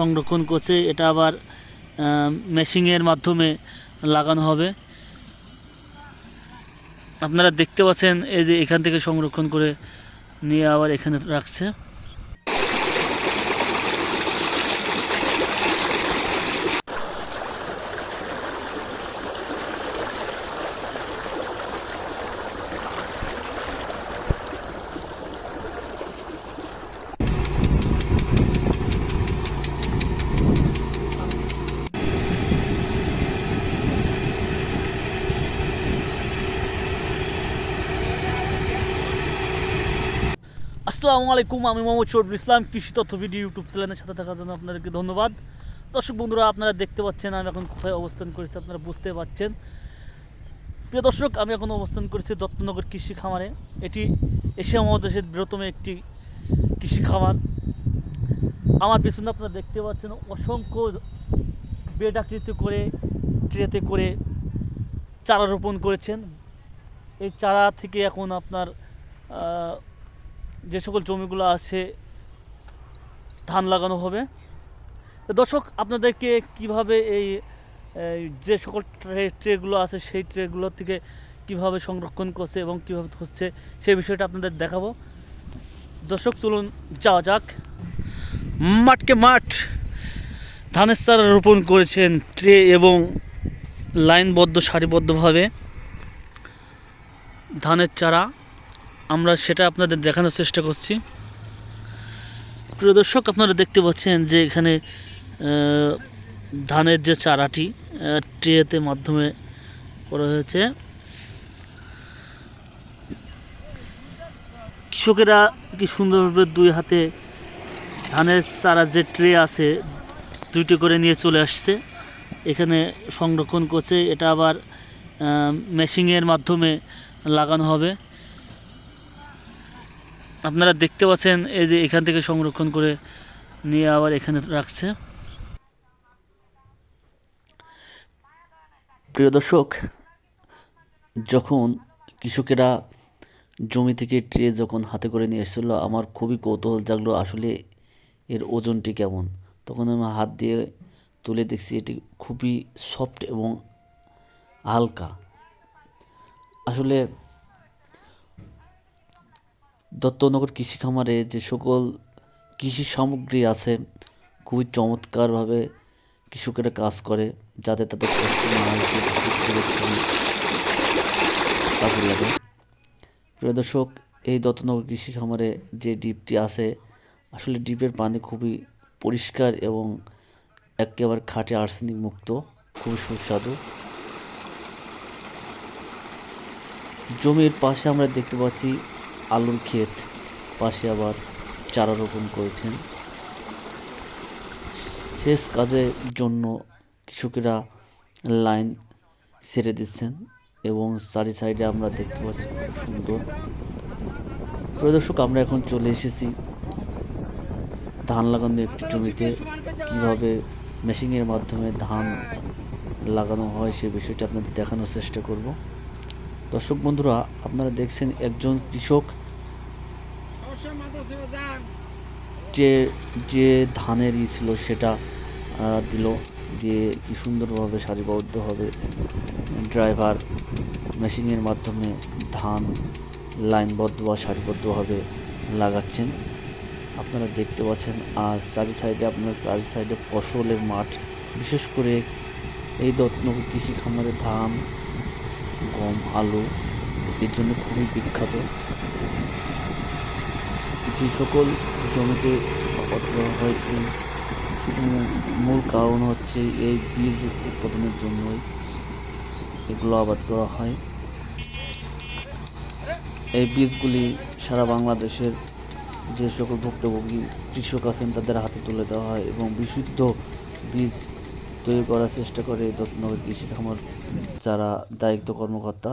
সংরক্ষণ করছে, এটা আবার মেশিংয়ের মাধ্যমে লাগানো হবে। আপনারা দেখতে পাচ্ছেন, এই যে এখান থেকে সংরক্ষণ করে নিয়ে আবার এখানে রাখছে। আসসালামু আলাইকুম, আমি মোহাম্মদ শরীফুল ইসলাম, কৃষি তথ্য ভিডিও ইউটিউব চ্যানেলের সাথে থাকার জন্য আপনাদেরকে ধন্যবাদ। দর্শক বন্ধুরা, আপনারা দেখতে পাচ্ছেন আমি এখন কোথায় অবস্থান করেছি, আপনারা বুঝতে পারছেন প্রিয় দর্শক, আমি এখন অবস্থান করেছি দত্তনগর কৃষি খামারে। এটি এশিয়া মহাদেশের বৃহত্তম একটি কৃষি খামার। আমার পিছনে আপনারা দেখতে পাচ্ছেন অসংখ্য বেড আকৃতি করে, ট্রেতে করে চারা রোপণ করেছেন। এই চারা থেকে এখন আপনার যে সকল জমিগুলো আছে, ধান লাগানো হবে। দর্শক, আপনাদেরকে কীভাবে এই এই যে সকল ট্রে, ট্রেগুলো আছে, সেই ট্রেগুলো থেকে কীভাবে সংরক্ষণ করছে এবং কীভাবে হচ্ছে সেই বিষয়টা আপনাদের দেখাবো। দর্শক, চলুন যাওয়া যাক। মাঠকে মাঠ ধানের চারা রোপণ করেছেন ট্রে এবং লাইনবদ্ধ, সারিবদ্ধভাবে ধানের চারা। আমরা সেটা আপনাদের দেখানোর চেষ্টা করছি। প্রিয় দর্শক, আপনারা দেখতে পাচ্ছেন যে এখানে ধানের যে চারাটি ট্রেতে মাধ্যমে করা হয়েছে। কৃষকেরা কি সুন্দরভাবে দুই হাতে ধানের চারা যে ট্রে আছে, দুইটি করে নিয়ে চলে আসছে। এখানে সংরক্ষণ করছে। এটা আবার মেশিংয়ের মাধ্যমে লাগানো হবে। আপনারা দেখতে পাচ্ছেন এই যে এখান থেকে সংরক্ষণ করে নিয়ে আবার এখানে রাখছে। প্রিয় দর্শক, যখন কৃষকেরা জমি থেকে ট্রে যখন হাতে করে নিয়ে এসেছিল, আমার খুবই কৌতূহল জাগলো আসলে এর ওজনটি কেমন। তখন আমি হাত দিয়ে তুলে দেখছি এটি খুবই সফট এবং হালকা। আসলে দত্তনগর কৃষি খামারে যে সকল কৃষি সামগ্রী আছে, খুবই চমৎকারভাবে কৃষকেরা কাজ করে যাতে তাদের কষ্ট না হয় কাজে লাগে। প্রিয় দর্শক, এই দত্তনগর কৃষি খামারে যে ডিপটি আছে, আসলে ডিপের পানি খুবই পরিষ্কার এবং একেবারে খাটে আর্সেনিক মুক্ত, খুবই সুস্বাদু। জমির পাশে আমরা দেখতে পাচ্ছি আলুর ক্ষেত পাশে আবার চারা রোপণ করেছেন। শেষ কাজের জন্য কৃষকেরা লাইন ছেড়ে দিচ্ছেন এবং চারি সাইডে আমরা দেখতে পাচ্ছি খুব সুন্দর। প্রদর্শক আমরা এখন চলে এসেছি ধান লাগানো একটি জমিতে। কীভাবে মেশিনের মাধ্যমে ধান লাগানো হয় সে বিষয়টি আপনাদের দেখানোর চেষ্টা করব। দর্শক বন্ধুরা, আপনারা দেখছেন একজন কৃষক যে যে ধানের ই ছিল সেটা দিল। দিয়ে কি সুন্দরভাবে সারিবদ্ধভাবে ড্রাইভার মেশিনের মাধ্যমে ধান লাইনবদ্ধ বা সারিবদ্ধভাবে লাগাচ্ছেন। আপনারা দেখতে পাচ্ছেন, আর চারি সাইডে আপনার চারি সাইডে ফসলের মাঠ। বিশেষ করে এই দত্তনগর কৃষি খামারে ধান, গম, আলু, এর জন্য খুবই বিখ্যাত। যে সকল জমিতে হয় মূল কারণ হচ্ছে এই বীজ উৎপাদনের জন্যই এগুলো আবাদ করা হয়। এই বীজগুলি সারা বাংলাদেশের যে সকল ভুক্তভোগী কৃষক আছেন তাদের হাতে তুলে দেওয়া হয় এবং বিশুদ্ধ বীজ তৈরি করার চেষ্টা করে দত্তনগর কৃষি খামার যারা দায়িত্ব কর্মকর্তা